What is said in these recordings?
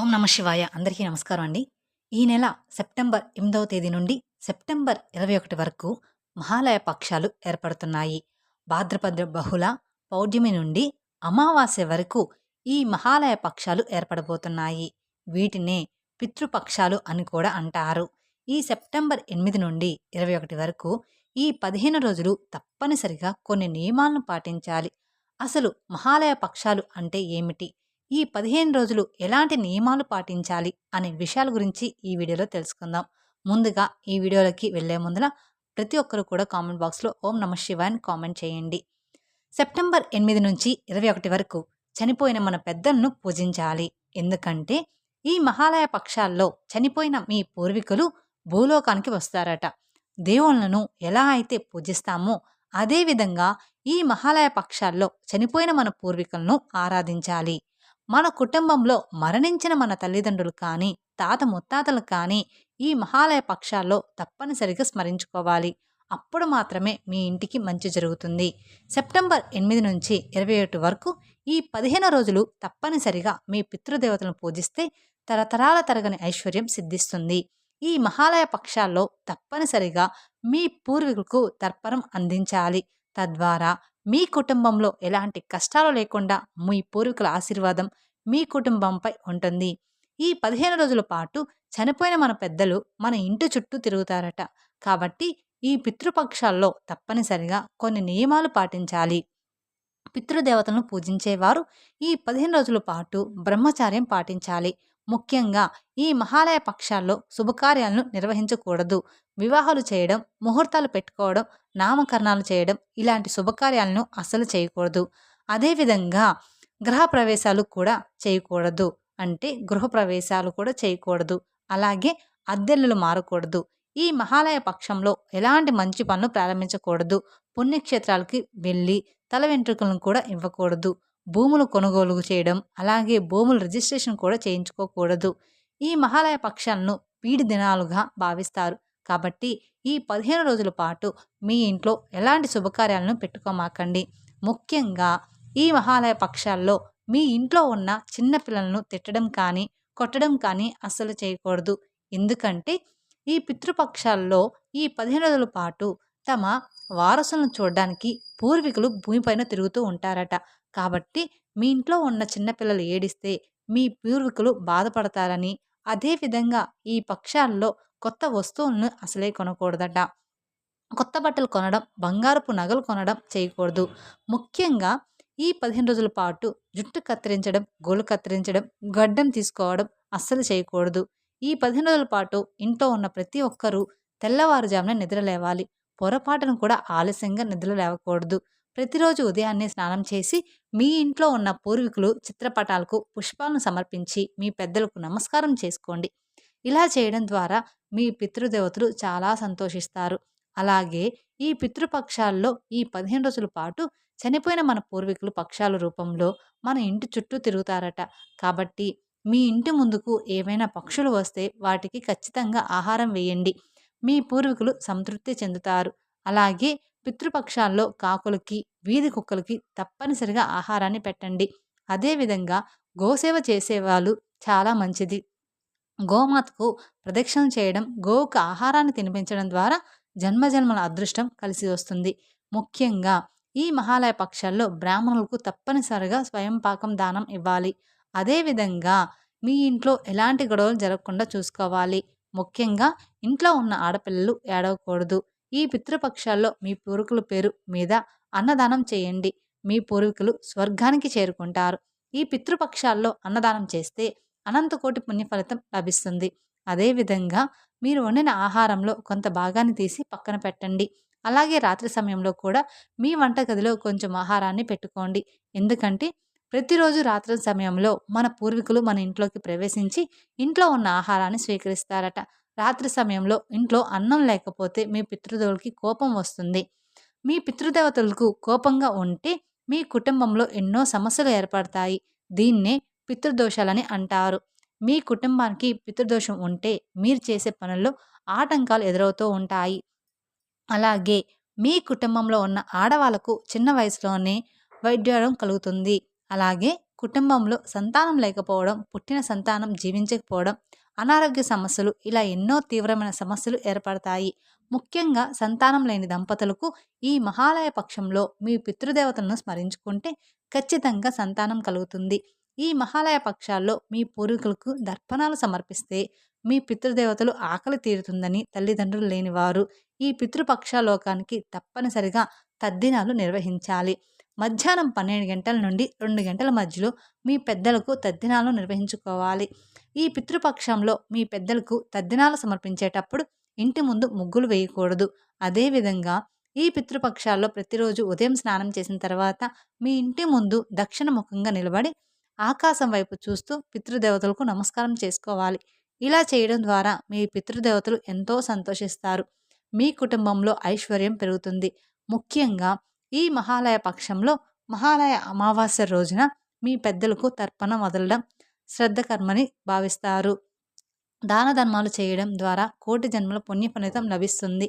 ఓం నమ శివాయ. అందరికీ నమస్కారం అండి. ఈ నెల సెప్టెంబర్ ఎనిమిదవ తేదీ నుండి సెప్టెంబర్ ఇరవై ఒకటి వరకు మహాలయ పక్షాలు ఏర్పడుతున్నాయి. భాద్రపద బహుళ పౌర్ణమి నుండి అమావాస్య వరకు ఈ మహాలయ పక్షాలు ఏర్పడబోతున్నాయి. వీటినే పితృపక్షాలు అని కూడా అంటారు. ఈ సెప్టెంబర్ ఎనిమిది నుండి ఇరవై ఒకటి వరకు ఈ పదిహేను రోజులు తప్పనిసరిగా కొన్ని నియమాలను పాటించాలి. అసలు మహాలయ పక్షాలు అంటే ఏమిటి? ఈ పదిహేను రోజులు ఎలాంటి నియమాలు పాటించాలి అనే విషయాల గురించి ఈ వీడియోలో తెలుసుకుందాం. ముందుగా ఈ వీడియోలోకి వెళ్ళే ముందున ప్రతి ఒక్కరు కూడా కామెంట్ బాక్స్లో ఓం నమ శివాయని కామెంట్ చేయండి. సెప్టెంబర్ ఎనిమిది నుంచి ఇరవై ఒకటి వరకు చనిపోయిన మన పెద్దలను పూజించాలి. ఎందుకంటే ఈ మహాలయ పక్షాల్లో చనిపోయిన మీ పూర్వీకులు భూలోకానికి వస్తారట. దేవుళ్ళను ఎలా అయితే పూజిస్తామో అదేవిధంగా ఈ మహాలయ పక్షాల్లో చనిపోయిన మన పూర్వీకులను ఆరాధించాలి. మన కుటుంబంలో మరణించిన మన తల్లిదండ్రులు కానీ తాత ముత్తాతలు కానీ ఈ మహాలయ పక్షాల్లో తప్పనిసరిగా స్మరించుకోవాలి. అప్పుడు మాత్రమే మీ ఇంటికి మంచి జరుగుతుంది. సెప్టెంబర్ ఎనిమిది నుంచి ఇరవై ఒకటి వరకు ఈ పదిహేను రోజులు తప్పనిసరిగా మీ పితృదేవతలను పూజిస్తే తరతరాల తరగని ఐశ్వర్యం సిద్ధిస్తుంది. ఈ మహాలయ పక్షాల్లో తప్పనిసరిగా మీ పూర్వీకులకు తర్పణం అందించాలి. తద్వారా మీ కుటుంబంలో ఎలాంటి కష్టాలు లేకుండా మీ పూర్వీకుల ఆశీర్వాదం మీ కుటుంబంపై ఉంటుంది. ఈ పదిహేను రోజుల పాటు చనిపోయిన మన పెద్దలు మన ఇంటి చుట్టూ తిరుగుతారట. కాబట్టి ఈ పితృపక్షాల్లో తప్పనిసరిగా కొన్ని నియమాలు పాటించాలి. పితృదేవతలను పూజించేవారు ఈ పదిహేను రోజుల పాటు బ్రహ్మచార్యం పాటించాలి. ముఖ్యంగా ఈ మహాలయ పక్షాల్లో శుభకార్యాలను నిర్వహించకూడదు. వివాహాలు చేయడం ముహూర్తాలు పెట్టుకోవడం నామకరణాలు చేయడం ఇలాంటి శుభకార్యాలను అస్సలు చేయకూడదు. అదేవిధంగా గృహ ప్రవేశాలు కూడా చేయకూడదు. అంటే గృహ ప్రవేశాలు కూడా చేయకూడదు. అలాగే అద్దెల్లులు మారకూడదు. ఈ మహాలయ పక్షంలో ఎలాంటి మంచి పనులు ప్రారంభించకూడదు. పుణ్యక్షేత్రాలకి వెళ్ళి తల వెంట్రుకలను కూడా ఇవ్వకూడదు. భూములు కొనుగోలు చేయడం అలాగే భూముల రిజిస్ట్రేషన్ కూడా చేయించుకోకూడదు. ఈ మహాలయ పక్షాలను పీడి దినాలుగా భావిస్తారు. కాబట్టి ఈ పదిహేను రోజుల పాటు మీ ఇంట్లో ఎలాంటి శుభకార్యాలను పెట్టుకోమాకండి. ముఖ్యంగా ఈ మహాలయ పక్షాల్లో మీ ఇంట్లో ఉన్న చిన్న పిల్లలను తిట్టడం కానీ కొట్టడం కానీ అస్సలు చేయకూడదు. ఎందుకంటే ఈ పితృపక్షాల్లో ఈ పదిహేను రోజుల పాటు తమ వారసులను చూడడానికి పూర్వీకులు భూమిపైన తిరుగుతూ ఉంటారట. కాబట్టి మీ ఇంట్లో ఉన్న చిన్నపిల్లలు ఏడిస్తే మీ పూర్వీకులు బాధపడతారని అదేవిధంగా ఈ పక్షాల్లో కొత్త వస్తువులను అసలే కొనకూడదట. కొత్త బట్టలు కొనడం బంగారపు నగలు కొనడం చేయకూడదు. ముఖ్యంగా ఈ పదిహేను రోజుల పాటు జుట్టు కత్తిరించడం గోలు కత్తిరించడం గడ్డం తీసుకోవడం అస్సలు చేయకూడదు. ఈ పదిహేను రోజుల పాటు ఇంట్లో ఉన్న ప్రతి ఒక్కరూ తెల్లవారుజామున నిద్ర లేవాలి. పొరపాటును కూడా ఆలస్యంగా నిద్ర లేవకూడదు. ప్రతిరోజు ఉదయాన్నే స్నానం చేసి మీ ఇంట్లో ఉన్న పూర్వీకులు చిత్రపటాలకు పుష్పాలను సమర్పించి మీ పెద్దలకు నమస్కారం చేసుకోండి. ఇలా చేయడం ద్వారా మీ పితృదేవతలు చాలా సంతోషిస్తారు. అలాగే ఈ పితృపక్షాల్లో ఈ పదిహేను రోజుల పాటు చనిపోయిన మన పూర్వీకులు పక్షాల రూపంలో మన ఇంటి చుట్టూ తిరుగుతారట. కాబట్టి మీ ఇంటి ముందుకు ఏవైనా పక్షులు వస్తే వాటికి ఖచ్చితంగా ఆహారం వేయండి. మీ పూర్వీకులు సంతృప్తి చెందుతారు. అలాగే పితృపక్షాల్లో కాకులకి వీధి కుక్కలకి తప్పనిసరిగా ఆహారాన్ని పెట్టండి. అదేవిధంగా గోసేవ చేసేవాళ్ళు చాలా మంచిది. గోమాతకు ప్రదక్షిణ చేయడం గోవుకు ఆహారాన్ని తినిపించడం ద్వారా జన్మజన్మల అదృష్టం కలిసి వస్తుంది. ముఖ్యంగా ఈ మహాలయ పక్షాల్లో బ్రాహ్మణులకు తప్పనిసరిగా స్వయం పాకం దానం ఇవ్వాలి. అదేవిధంగా మీ ఇంట్లో ఎలాంటి గొడవలు జరగకుండా చూసుకోవాలి. ముఖ్యంగా ఇంట్లో ఉన్న ఆడపిల్లలు ఏడవకూడదు. ఈ పితృపక్షాల్లో మీ పూర్వీకుల పేరు మీద అన్నదానం చేయండి. మీ పూర్వీకులు స్వర్గానికి చేరుకుంటారు. ఈ పితృపక్షాల్లో అన్నదానం చేస్తే అనంతకోటి పుణ్యఫలితం లభిస్తుంది. అదేవిధంగా మీరు వండిన ఆహారంలో కొంత భాగాన్ని తీసి పక్కన పెట్టండి. అలాగే రాత్రి సమయంలో కూడా మీ వంటగదిలో కొంచెం ఆహారాన్ని పెట్టుకోండి. ఎందుకంటే ప్రతిరోజు రాత్రి సమయంలో మన పూర్వీకులు మన ఇంట్లోకి ప్రవేశించి ఇంట్లో ఉన్న ఆహారాన్ని స్వీకరిస్తారట. రాత్రి సమయంలో ఇంట్లో అన్నం లేకపోతే మీ పితృదేవులకి కోపం వస్తుంది. మీ పితృదేవతలకు కోపంగా ఉంటే మీ కుటుంబంలో ఎన్నో సమస్యలు ఏర్పడతాయి. దీన్నే పితృదోషాలని అంటారు. మీ కుటుంబానికి పితృదోషం ఉంటే మీరు చేసే పనుల్లో ఆటంకాలు ఎదురవుతూ ఉంటాయి. అలాగే మీ కుటుంబంలో ఉన్న ఆడవాళ్ళకు చిన్న వయసులోనే వైద్యం కలుగుతుంది. అలాగే కుటుంబంలో సంతానం లేకపోవడం పుట్టిన సంతానం జీవించకపోవడం అనారోగ్య సమస్యలు ఇలా ఎన్నో తీవ్రమైన సమస్యలు ఏర్పడతాయి. ముఖ్యంగా సంతానం లేని దంపతులకు ఈ మహాలయ పక్షంలో మీ పితృదేవతలను స్మరించుకుంటే ఖచ్చితంగా సంతానం కలుగుతుంది. ఈ మహాలయ పక్షాల్లో మీ పూర్వీకులకు దర్పణాలు సమర్పిస్తే మీ పితృదేవతలు ఆకలి తీరుతుందని తల్లిదండ్రులు లేనివారు ఈ పితృపక్షలోకానికి తప్పనిసరిగా తద్దినాలు నిర్వహించాలి. మధ్యాహ్నం పన్నెండు గంటల నుండి రెండు గంటల మధ్యలో మీ పెద్దలకు తద్దినాలు నిర్వహించుకోవాలి. ఈ పితృపక్షంలో మీ పెద్దలకు తద్దినాలు సమర్పించేటప్పుడు ఇంటి ముందు ముగ్గులు వేయకూడదు. అదేవిధంగా ఈ పితృపక్షాల్లో ప్రతిరోజు ఉదయం స్నానం చేసిన తర్వాత మీ ఇంటి ముందు దక్షిణ ముఖంగా నిలబడి ఆకాశం వైపు చూస్తూ పితృదేవతలకు నమస్కారం చేసుకోవాలి. ఇలా చేయడం ద్వారా మీ పితృదేవతలు ఎంతో సంతోషిస్తారు. మీ కుటుంబంలో ఐశ్వర్యం పెరుగుతుంది. ముఖ్యంగా ఈ మహాలయ పక్షంలో మహాలయ అమావాస్య రోజున మీ పెద్దలకు తర్పణ వదలడం శ్రద్ధ కర్మని భావిస్తారు. దాన ధర్మాలు చేయడం ద్వారా కోటి జన్మల పుణ్య ఫలితం లభిస్తుంది.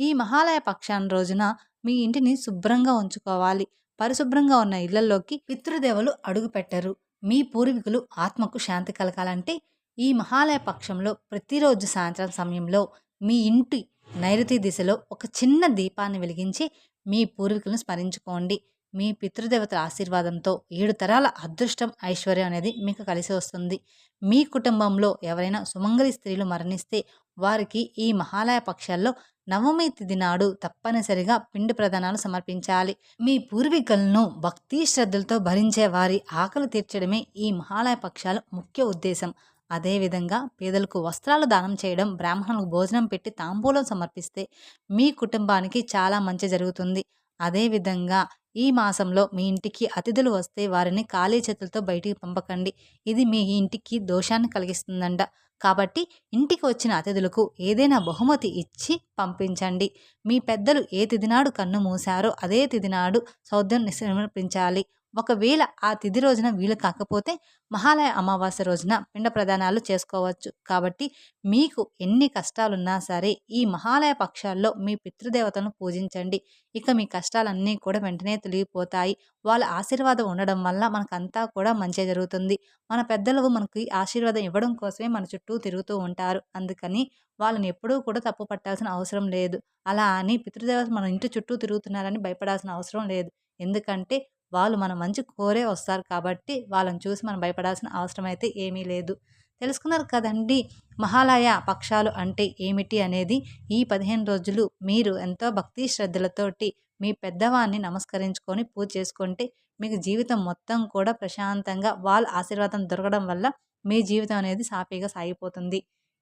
ఈ మహాలయ పక్షాన రోజున మీ ఇంటిని శుభ్రంగా ఉంచుకోవాలి. పరిశుభ్రంగా ఉన్న ఇళ్ళలోకి పితృదేవులు అడుగుపెట్టరు మీ పూర్వీకులు ఆత్మకు శాంతి కలగాలంటే ఈ మహాలయ పక్షంలో ప్రతిరోజు సాయంత్రం సమయంలో మీ ఇంటి నైరుతి దిశలో ఒక చిన్న దీపాన్ని వెలిగించి మీ పూర్వీకులను స్మరించుకోండి. మీ పితృదేవతల ఆశీర్వాదంతో ఏడు తరాల అదృష్టం ఐశ్వర్యం అనేది మీకు కలిసి వస్తుంది. మీ కుటుంబంలో ఎవరైనా సుమంగలి స్త్రీలు మరణిస్తే వారికి ఈ మహాలయ పక్షాల్లో నవమి తిథి నాడు తప్పనిసరిగా పిండి ప్రదానాలు సమర్పించాలి. మీ పూర్వీకులను భక్తి శ్రద్ధలతో భరించే వారి ఆకలి తీర్చడమే ఈ మహాలయ పక్షాల ముఖ్య ఉద్దేశం. అదేవిధంగా పేదలకు వస్త్రాలు దానం చేయడం బ్రాహ్మణులకు భోజనం పెట్టి తాంబూలం సమర్పిస్తే మీ కుటుంబానికి చాలా మంచి జరుగుతుంది. అదేవిధంగా ఈ మాసంలో మీ ఇంటికి అతిథులు వస్తే వారిని ఖాళీ చేతులతో బయటికి పంపకండి. ఇది మీ ఇంటికి దోషాన్ని కలిగిస్తుందంట. కాబట్టి ఇంటికి వచ్చిన అతిథులకు ఏదైనా బహుమతి ఇచ్చి పంపించండి. మీ పెద్దలు ఏ తిదినాడు కన్ను మూశారో అదే తిదినాడు సౌద్యం సమర్పించాలి ఒకవేళ ఆ తిథి రోజున వీలు కాకపోతే మహాలయ అమావాస్య రోజున పిండ ప్రదానాలు చేసుకోవచ్చు. కాబట్టి మీకు ఎన్ని కష్టాలున్నా సరే ఈ మహాలయ పక్షాల్లో మీ పితృదేవతలను పూజించండి. ఇక మీ కష్టాలన్నీ కూడా వెంటనే తొలగిపోతాయి. వాళ్ళ ఆశీర్వాదం ఉండడం వల్ల మనకంతా కూడా మంచి జరుగుతుంది. మన పెద్దలు మనకి ఆశీర్వాదం ఇవ్వడం కోసమే మన చుట్టూ తిరుగుతూ ఉంటారు. అందుకని వాళ్ళని ఎప్పుడూ కూడా తప్పు పట్టాల్సిన అవసరం లేదు. అలా అని పితృదేవత మన ఇంటి చుట్టూ తిరుగుతున్నారని భయపడాల్సిన అవసరం లేదు. ఎందుకంటే వాళ్ళు మన మంచి కోరే వస్తారు కాబట్టి వాళ్ళని చూసి మనం భయపడాల్సిన అవసరం అయితే ఏమీ లేదు. తెలుసుకున్నారు కదండి మహాలయ పక్షాలు అంటే ఏమిటి అనేది? ఈ పదిహేను రోజులు మీరు ఎంతో భక్తి శ్రద్ధలతోటి మీ పెద్దవాన్ని నమస్కరించుకొని పూజ చేసుకుంటే మీకు జీవితం మొత్తం కూడా ప్రశాంతంగా వాళ్ళ ఆశీర్వాదం దొరకడం వల్ల మీ జీవితం అనేది సాఫీగా సాగిపోతుంది.